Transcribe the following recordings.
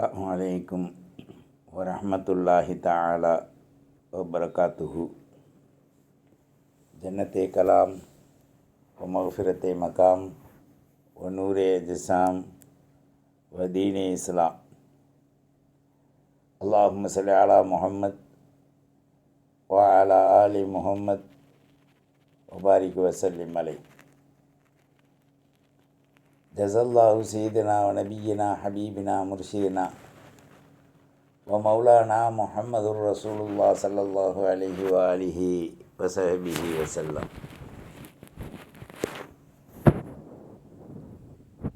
السلام عليكم ورحمة الله تعالى وبركاته. جنة كلام ومغفرة مقام ونور جسام ودين إسلام. اللهم صل على محمد وعلى آل محمد وبارك وسلم عليه. جزا الله سيدنا ونبينا حبيبنا مرشدنا ومولانا محمد رسول الله صلى الله عليه وآله وصحبه وسلم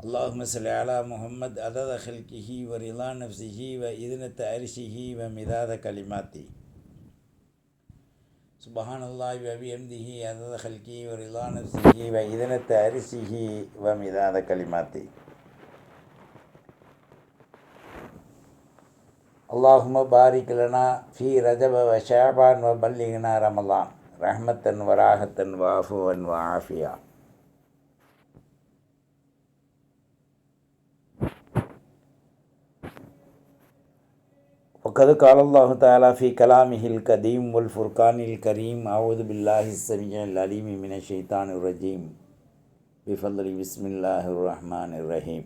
اللهم صل على محمد عدد خلقه ورضا نفسه وإذنة عرشه ومداد كلماته سبحان الله وبحمده عدد خلقه ورضا نفسه وإذنة عرشه ومداد كلماته اللهم بارك لنا في رجب وشعبان وبلغنا رمضان رحمة وراحة وعفوا وعافية وقد قال الله تعالى في كلامه القديم والفرقان الكريم أعوذ بالله السميع العليم من الشيطان الرجيم. بفضل بسم الله الرحمن الرحيم.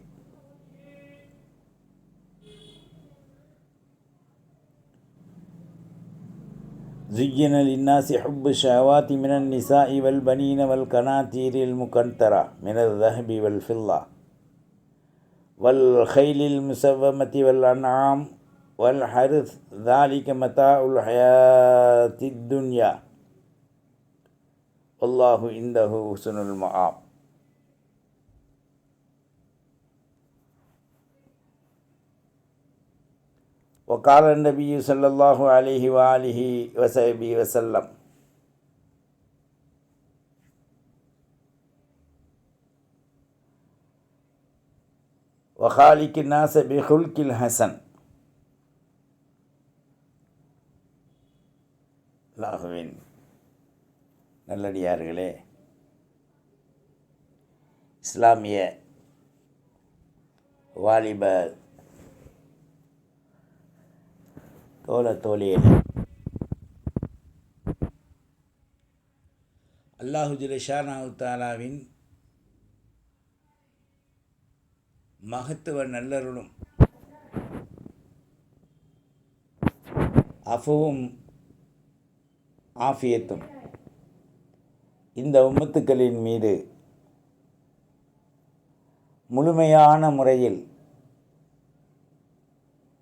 زين للناس حب الشهوات من النساء والبنين والقناطير المقنطرة من الذهب والفضة والخيل المسومة والأنعام والحرث ذلك متاع الحياة الدنيا. والله عنده حسن المآب. وقال النبي صلى الله عليه وآله وصحبه وسلم. وخالق الناس بخلق الحسن. நல்லடியார்களே. இஸ்லாமிய வாலிப தோழ தோழியர்களே அல்லாஹு ஜிலஷானாவு தாலாவின் மகத்துவ நல்லருளும் அஃபுவும் ஆஃபியத்தும். இந்த உம்மத்துக்களின் மீது முழுமையான முறையில்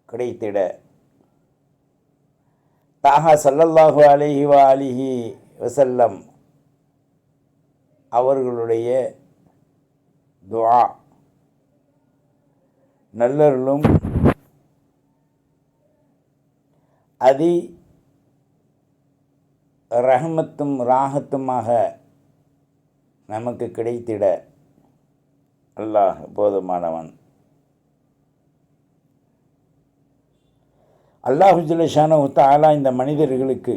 கிடைத்திட. தாகா சல்லல்லாஹு அலிஹி வ அலிஹி வசல்லம் அவர்களுடைய துவா நல்லருளும் அதி ரஹமத்தும் ராகத்துமாக நமக்கு கிடைத்திட. அல்லாஹ் போதுமானவன். அல்லாஹு ஜிலஷான தாலா இந்த மனிதர்களுக்கு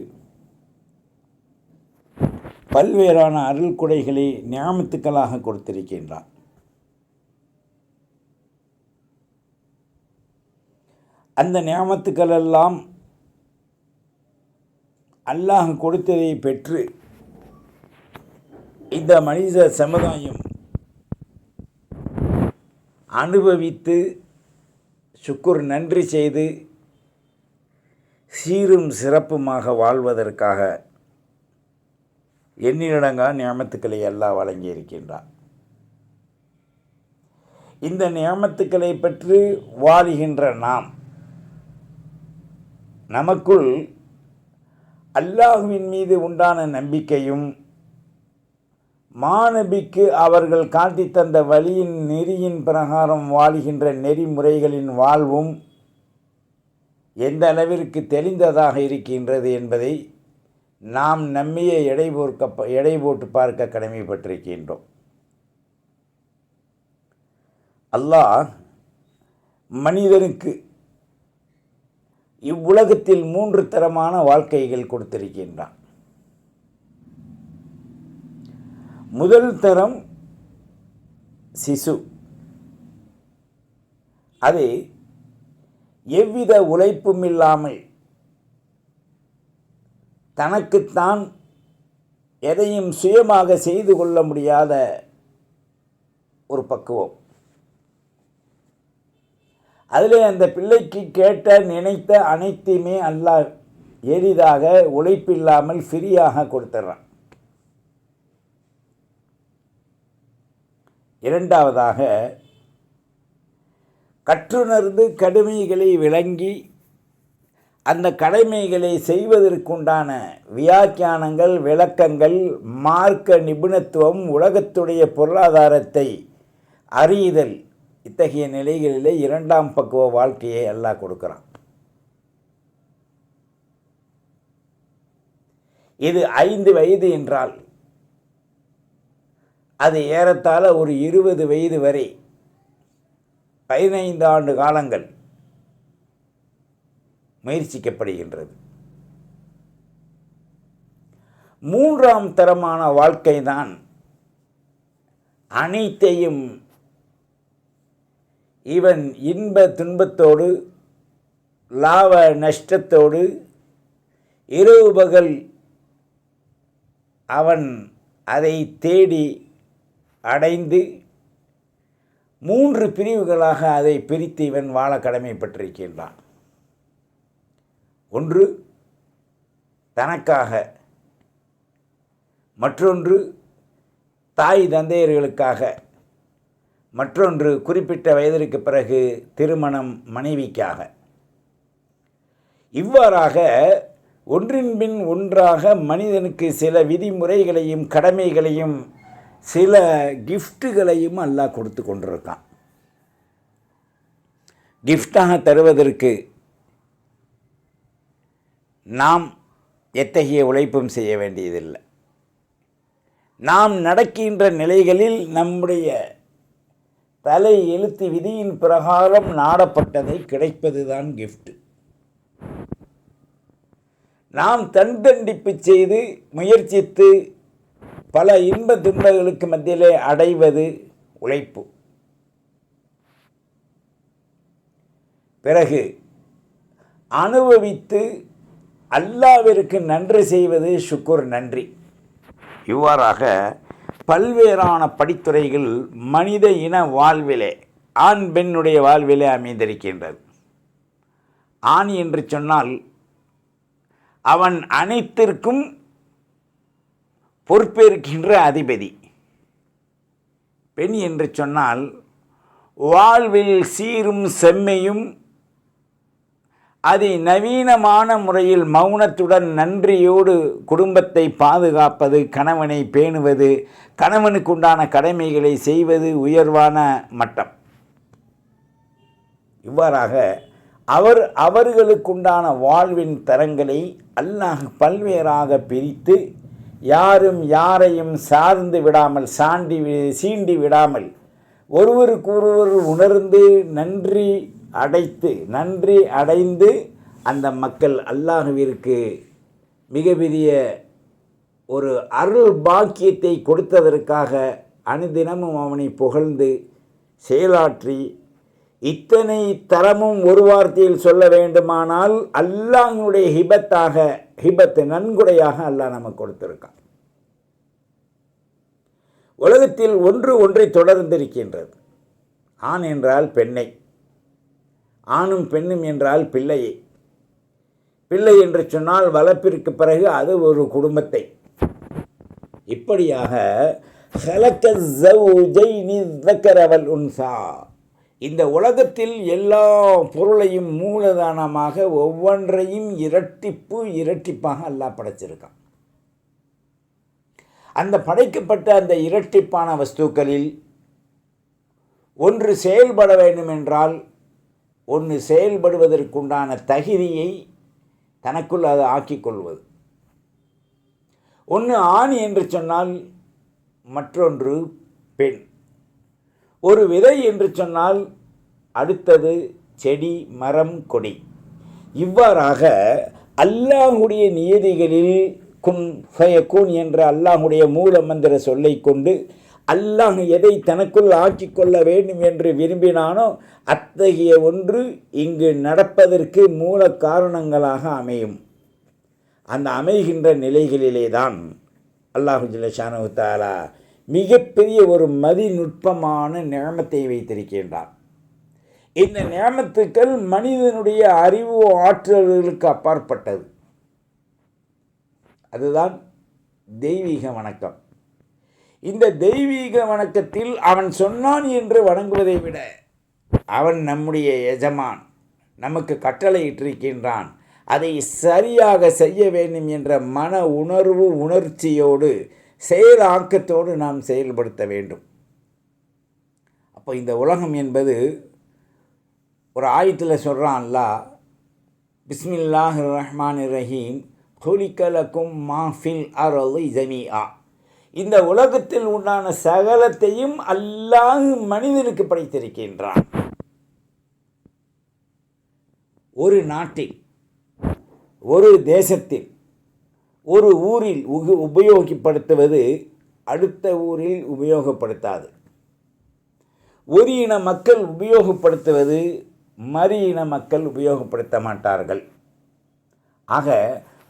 பல்வேறான அருள் குடைகளை ஞாபத்துக்களாக கொடுத்திருக்கின்றான். அந்த ஞாபத்துக்களெல்லாம் அல்லாஹ் கொடுத்ததை பெற்று இந்த மனித சமுதாயம் அனுபவித்து சுக்குர் நன்றி செய்து சீரும் சிறப்புமாக வாழ்வதற்காக எண்ணிலடங்கா நியமத்துக்களை எல்லாம் வழங்கியிருக்கின்றார் இந்த நியமத்துக்களை பற்றி வாழுகின்ற நாம் நமக்குள் அல்லாஹுவின் மீது உண்டான நம்பிக்கையும் மாநபிக்கு அவர்கள் காட்டி தந்த வழியின் நெறியின் பிரகாரம் வாழுகின்ற நெறிமுறைகளின் வாழ்வும் எந்த அளவிற்கு தெளிந்ததாக இருக்கின்றது என்பதை நாம் நம்மையே எடை போர்க்க எடை போட்டு பார்க்க கடமைப்பட்டிருக்கின்றோம். அல்லாஹ் மனிதனுக்கு இவ்வுலகத்தில் மூன்று தரமான வாழ்க்கைகள் கொடுத்திருக்கின்றான். முதல் தரம் சிசு. அது எவ்வித உழைப்பும் இல்லாமல் தனக்குத்தான் எதையும் சுயமாக செய்து கொள்ள முடியாத ஒரு பக்குவம். அதில் அந்த பிள்ளைக்கு கேட்ட நினைத்த அனைத்தையுமே அல்லாஹ் எளிதாக உழைப்பில்லாமல் ஃப்ரீயாக கொடுத்துட்றான் இரண்டாவதாக கற்றுணர்ந்து கடுமைகளை விளங்கி அந்த கடமைகளை செய்வதற்குண்டான வியாக்கியானங்கள் விளக்கங்கள் மார்க்க நிபுணத்துவம் உலகத்துடைய பொருளாதாரத்தை அறியுதல் இத்தகைய நிலைகளிலே இரண்டாம் பக்குவ வாழ்க்கையை எல்லாம் கொடுக்குறான். இது ஐந்து வயது என்றால் அது ஏறத்தாழ ஒரு இருபது வயது வரை பதினைந்து ஆண்டு காலங்கள் முயற்சிக்கப்படுகின்றது. மூன்றாம் தரமான வாழ்க்கைதான் அனைத்தையும் இவன் இன்ப துன்பத்தோடு லாப நஷ்டத்தோடு இரவு பகல் அவன் அதை தேடி அடைந்து மூன்று பிரிவுகளாக அதை பிரித்து இவன் வாழ கடமைப்பட்டிருக்கின்றான். ஒன்று தனக்காக மற்றொன்று தாய் தந்தையர்களுக்காக மற்றொன்று குறிப்பிட்ட வயதிற்கு பிறகு திருமணம் மனைவிக்காக. இவ்வாறாக ஒன்றின் பின் ஒன்றாக மனிதனுக்கு சில விதிமுறைகளையும் கடமைகளையும் சில கிஃப்ட்டுகளையும் அல்லாஹ் கொடுத்து கொண்டிருக்கான். கிஃப்டாக தருவதற்கு நாம் எத்தகைய உழைப்பும் செய்ய வேண்டியதில்லை. நாம் நடக்கின்ற நிலைகளில் நம்முடைய தலை எழுத்து விதியின் பிரகாரம் நாடப்பட்டதை கிடைப்பதுதான் கிஃப்ட் நாம் தன் தண்டிப்பு செய்து முயற்சித்து பல இன்ப துன்பங்களுக்கு மத்தியிலே அடைவது உழைப்பு. பிறகு அனுபவித்து அல்லாவிற்கு நன்றி செய்வது சுக்குர் நன்றி. இவ்வாறாக பல்வேறான படித்துறைகள் மனித இன வாழ்விலே ஆண் பெண்ணுடைய வாழ்விலே அமைந்திருக்கின்றது. ஆண் என்று சொன்னால் அவன் அனைத்திற்கும் பொறுப்பேற்கின்ற அதிபதி. பெண் என்று சொன்னால் வாழ்வில் சீரும் செம்மையும் அதை நவீனமான முறையில் மௌனத்துடன் நன்றியோடு குடும்பத்தை பாதுகாப்பது கணவனை பேணுவது கணவனுக்குண்டான கடமைகளை செய்வது உயர்வான மட்டம். இவ்வாறாக அவர் அவர்களுக்குண்டான வாழ்வின் தரங்களை அல்லாஹ் பல்வேறாக பிரித்து யாரும் யாரையும் சார்ந்து விடாமல் சாண்டி வி- சீண்டி விடாமல் ஒருவருக்கு ஒருவர் உணர்ந்து நன்றி அடைத்து நன்றி அடைந்து அந்த மக்கள் அல்லாஹுவிற்கு மிக பெரிய ஒரு அருள் பாக்கியத்தை கொடுத்ததற்காக அனுதினமும் அவனை புகழ்ந்து செயலாற்றி இத்தனை தரமும் ஒரு வார்த்தையில் சொல்ல வேண்டுமானால் அல்லாஹினுடைய ஹிபத்தாக ஹிபத்து நன்கொடையாக அல்லாஹ் நமக்கு கொடுத்திருக்கான். உலகத்தில் ஒன்று ஒன்றை தொடர்ந்திருக்கின்றது. ஆண் என்றால் பெண்ணை ஆணும் பெண்ணும் என்றால் பிள்ளையை. பிள்ளை என்று சொன்னால் வளர்ப்பிற்கு பிறகு அது ஒரு குடும்பத்தை. இப்படியாக ஹலக்க ஜவுஜை நீ உன்சா. இந்த உலகத்தில் எல்லா பொருளையும் மூலதானமாக ஒவ்வொன்றையும் இரட்டிப்பு இரட்டிப்பாக அல்லாஹ் படைச்சிருக்கான். அந்த படைக்கப்பட்ட அந்த இரட்டிப்பான வஸ்துக்களில் ஒன்று செயல்பட வேண்டுமென்றால் ஒன்று செயல்படுவதற்குண்டான தகுதியை தனக்குள் அது ஆக்கிக்கொள்வது ஒன்று ஆண் என்று சொன்னால் மற்றொன்று பெண். ஒரு விதை என்று சொன்னால் அடுத்தது செடி மரம் கொடி. இவ்வாறாக அல்லாஹுடைய நியதிகளில் குன் ஃபயக்கூன் என்ற அல்லாஹுடைய மூல மந்திர சொல்லை கொண்டு அல்லாஹ் எதை தனக்குள் ஆக்கிக் கொள்ள வேண்டும் என்று விரும்பினானோ அத்தகைய ஒன்று இங்கு நடப்பதற்கு மூல காரணங்களாக அமையும். அந்த அமைகின்ற நிலைகளிலே தான் அல்லாஹு ஜில்லஷானு தாலா மிகப்பெரிய ஒரு மதிநுட்பமான நியமத்தை வைத்திருக்கின்றான் இந்த நியமத்துக்கள் மனிதனுடைய அறிவு ஆற்றல்களுக்கு அப்பாற்பட்டது. அதுதான் தெய்வீக வணக்கம். இந்த தெய்வீக வணக்கத்தில் அவன் சொன்னான் என்று வணங்குவதை விட அவன் நம்முடைய எஜமான் நமக்கு கட்டளையிட்டிருக்கின்றான். அதை சரியாக செய்ய வேண்டும் என்ற மன உணர்வு உணர்ச்சியோடு செயலாக்கத்தோடு நாம் செயல்படுத்த வேண்டும். அப்போ இந்த உலகம் என்பது ஒரு ஆயத்தில் சொல்கிறான்ல பிஸ்மில்லாஹ் ரஹ்மான் ரஹீம் ஹுலிக்கலக்கும் மாஃபில் அருள் ஜமீஆ. இந்த உலகத்தில் உண்டான சகலத்தையும் அல்லாஹ் மனிதனுக்கு படைத்திருக்கின்றான். ஒரு நாட்டில் ஒரு தேசத்தில் ஒரு ஊரில் உகு உபயோகப்படுத்துவது அடுத்த ஊரில் உபயோகப்படுத்தாது. ஒரு இன மக்கள் உபயோகப்படுத்துவது மறு இன மக்கள் உபயோகப்படுத்த மாட்டார்கள். ஆக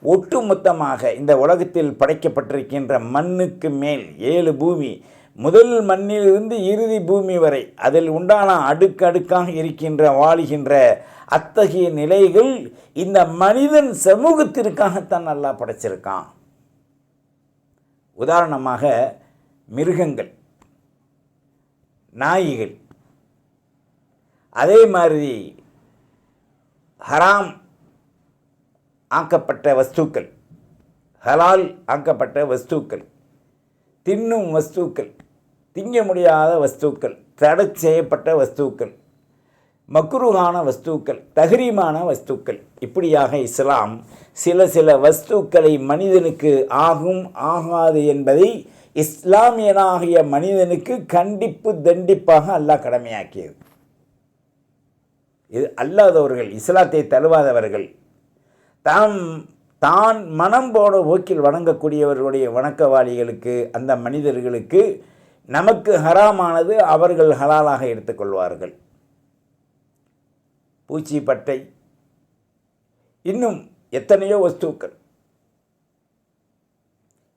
ஒட்டுமொத்தமாக இந்த உலகத்தில் படைக்கப்பட்டிருக்கின்ற மண்ணுக்கு மேல் ஏழு பூமி முதல் மண்ணிலிருந்து இறுதி பூமி வரை அதில் உண்டான அடுக்கடுக்காக இருக்கின்ற வாழுகின்ற அத்தகைய நிலைகள் இந்த மனிதன் சமூகத்திற்காகத்தான் நல்லா படைச்சிருக்கான். உதாரணமாக மிருகங்கள் நாய்கள் அதே மாதிரி ஹராம் ஆக்கப்பட்ட வஸ்துக்கள் ஹலால் ஆக்கப்பட்ட வஸ்துக்கள் தின்னும் வஸ்துக்கள் திங்க முடியாத வஸ்துக்கள் தடை செய்யப்பட்ட வஸ்துக்கள் மக்ருகான வஸ்துக்கள் தகரீமான வஸ்துக்கள். இப்படியாக இஸ்லாம் சில சில வஸ்துக்களை மனிதனுக்கு ஆகும் ஆகாது என்பதை இஸ்லாமியனாகிய மனிதனுக்கு கண்டிப்பு தண்டிப்பாக அல்லாஹ் கடமையாக்கியது. இது அல்லாதவர்கள் இஸ்லாத்தை தழுவாதவர்கள் தாம் தான் மனம் போட போக்கில் வணங்கக்கூடியவர்களுடைய வணக்கவாளிகளுக்கு அந்த மனிதர்களுக்கு நமக்கு ஹராமானது அவர்கள் ஹலாலாக எடுத்துக்கொள்வார்கள் பூச்சி பட்டை இன்னும் எத்தனையோ வஸ்துக்கள்.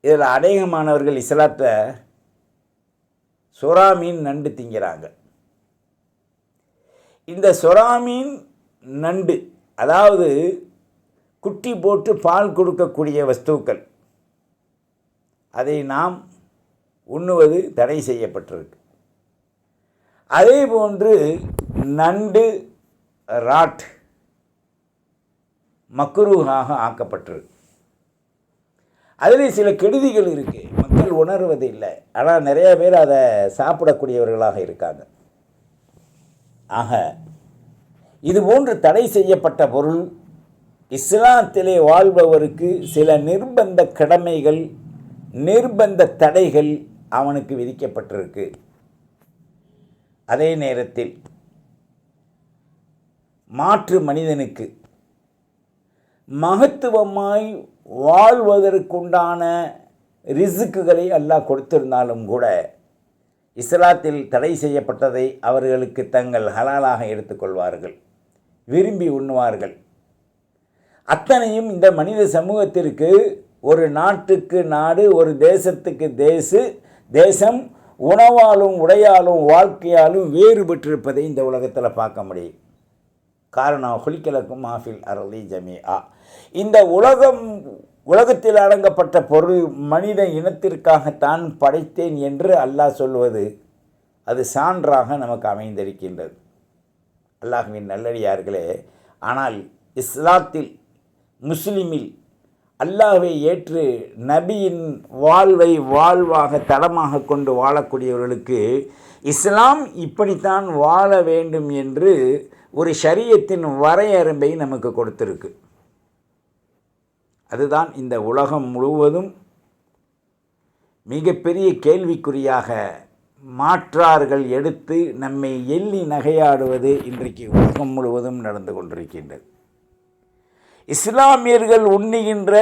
இதில் அநேகமானவர்கள் இஸ்லாத்தை சுறா மீன் நண்டு திங்கிறாங்க. இந்த சுறா மீன் நண்டு அதாவது குட்டி போட்டு பால் கொடுக்கக்கூடிய வஸ்துக்கள். அதை நாம் உண்ணுவது தடை செய்யப்பட்டிருக்கு. அதே போன்று நண்டு ராட் மக்குருவாக ஆக்கப்பட்டிருக்கு. அதில் சில கெடுதிகள் இருக்குது மக்கள் உணர்வது இல்லை. ஆனால் நிறைய பேர் அதை சாப்பிடக்கூடியவர்களாக இருக்காங்க. ஆக இது போன்று தடை செய்யப்பட்ட பொருள் இஸ்லாத்திலே வாழ்பவருக்கு சில நிர்பந்த கடமைகள் நிர்பந்த தடைகள் அவனுக்கு விதிக்கப்பட்டிருக்கு. அதே நேரத்தில் மாற்று மனிதனுக்கு மகத்துவமாய் வாழ்வதற்குண்டான ரிசுக்குகளை அல்லாஹ் கொடுத்திருந்தாலும் கூட இஸ்லாத்தில் தடை செய்யப்பட்டதை அவர்களுக்கு தங்கள் ஹலாலாக எடுத்துக்கொள்வார்கள் விரும்பி உண்ணுவார்கள். அத்தனையும் இந்த மனித சமூகத்திற்கு ஒரு நாட்டுக்கு நாடு ஒரு தேசத்துக்கு தேசு தேசம் உணவாலும் உடையாலும் வாழ்க்கையாலும் வேறுபட்டிருப்பதை இந்த உலகத்தில் பார்க்க முடியும். காரணம் ஹொலிக்கலக்கும் மாஃபில் அரளி ஆ இந்த உலகம் உலகத்தில் அடங்கப்பட்ட பொருள் மனித இனத்திற்காகத்தான் படைத்தேன் என்று அல்லாஹ் சொல்வது அது சான்றாக நமக்கு அமைந்திருக்கின்றது. அல்லாஹுவின் நல்லடியார்களே ஆனால் இஸ்லாத்தில் முஸ்லிமில் அல்லாவை ஏற்று நபியின் வாழ்வை வாழ்வாக தளமாக கொண்டு வாழக்கூடியவர்களுக்கு இஸ்லாம் இப்படித்தான் வாழ வேண்டும் என்று ஒரு ஷரியத்தின் வரையரம்பை நமக்கு கொடுத்துருக்கு. அதுதான் இந்த உலகம் முழுவதும் மிகப்பெரிய கேள்விக்குறியாக மாற்றார்கள் எடுத்து நம்மை எள்ளி நகையாடுவது இன்றைக்கு உலகம் முழுவதும் நடந்து கொண்டிருக்கின்றது. இஸ்லாமியர்கள் உண்ணுகின்ற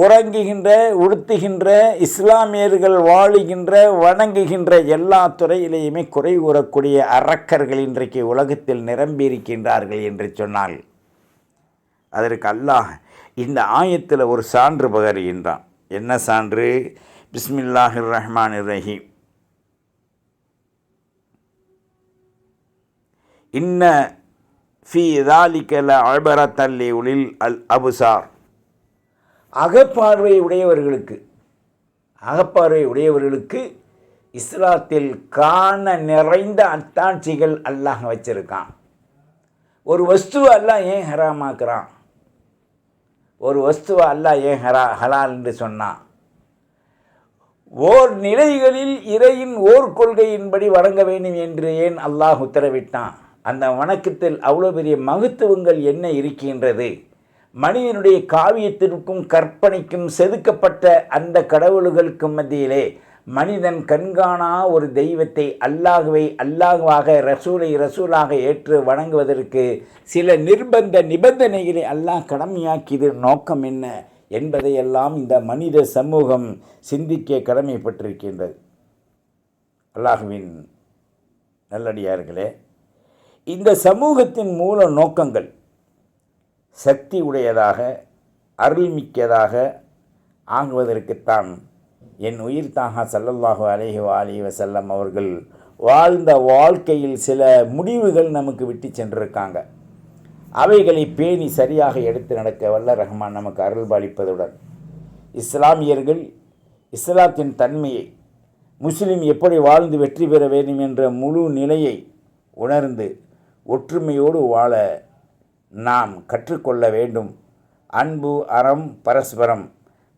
உறங்குகின்ற உடுத்துகின்ற இஸ்லாமியர்கள் வாழுகின்ற வணங்குகின்ற எல்லா துறையிலேயுமே குறை கூறக்கூடிய அரக்கர்கள் இன்றைக்கு உலகத்தில் நிரம்பியிருக்கின்றார்கள் என்று சொன்னால் அதற்கு அல்லாஹ் இந்த ஆயத்தில் ஒரு சான்று பகருகின்றான். என்ன சான்று? பிஸ்மில்லாஹிர் ரஹ்மான் ரஹீம் இன்ன ஃபி தாலிக்கல அழ்பரத்தல்லி உளில் அல் அபுசார் அகப்பார்வை உடையவர்களுக்கு அகப்பார்வை உடையவர்களுக்கு இஸ்லாத்தில் காண நிறைந்த அத்தாட்சிகள் அல்லாஹ் வச்சிருக்கான். ஒரு வஸ்துவை அல்லாஹ் ஏன் ஹராமாக்குறான்? ஒரு வஸ்துவை அல்லாஹ் ஏன் ஹரா ஹலால் என்று சொன்னான்? ஓர் நிலைகளில் இறையின் ஓர் கொள்கையின்படி வழங்க வேண்டும் என்று ஏன் அல்லாஹ் உத்தரவிட்டான்? அந்த வணக்கத்தில் அவ்வளோ பெரிய மகத்துவங்கள் என்ன இருக்கின்றது? மனிதனுடைய காவியத்திற்கும் கற்பனைக்கும் செதுக்கப்பட்ட அந்த கடவுள்களுக்கும் மத்தியிலே மனிதன் கண்காணா ஒரு தெய்வத்தை அல்லாஹுவை அல்லாஹுவாக ரசூலை ரசூலாக ஏற்று வணங்குவதற்கு சில நிர்பந்த நிபந்தனைகளை அல்லாஹ் கடமையாக்கியது நோக்கம் என்ன என்பதையெல்லாம் இந்த மனித சமூகம் சிந்திக்க கடமைப்பட்டிருக்கின்றது. அல்லாஹுவின் நல்லடியார்களே இந்த சமூகத்தின் மூல நோக்கங்கள் சக்தி உடையதாக அருள்மிக்கதாக ஆகுவதற்குத்தான் என் உயிர் தாகா சல்லல்லாஹு அலேஹி அலி வசல்லம் அவர்கள் வாழ்ந்த வாழ்க்கையில் சில முடிவுகள் நமக்கு விட்டு சென்றிருக்காங்க. அவைகளை பேணி சரியாக எடுத்து நடக்க வல்ல ரஹ்மான் நமக்கு அருள்பாலிப்பதுடன் இஸ்லாமியர்கள் இஸ்லாத்தின் தன்மையை முஸ்லீம் எப்படி வாழ்ந்து வெற்றி பெற வேண்டும் என்ற முழு நிலையை உணர்ந்து ஒற்றுமையோடு வாழ நாம் கற்றுக்கொள்ள வேண்டும். அன்பு அறம் பரஸ்பரம்.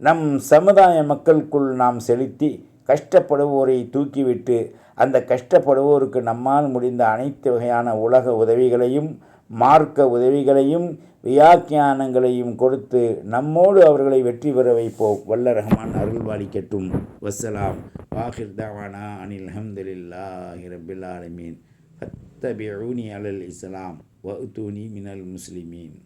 நம் சமுதாய மக்களுக்குள் நாம் செலுத்தி கஷ்டப்படுவோரை தூக்கிவிட்டு அந்த கஷ்டப்படுவோருக்கு நம்மால் முடிந்த அனைத்து வகையான உலக உதவிகளையும் மார்க்க உதவிகளையும் வியாக்கியானங்களையும் கொடுத்து நம்மோடு அவர்களை வெற்றி பெற வைப்போம். வல்ல ரஹ்மான் அருள்வாளிக்கட்டும் வசலாம் வாஹிர் தாவானா அனில் அஹமதுல்லா ரபில் ஆலமீன். واتبعوني على الإسلام وأتوني من المسلمين.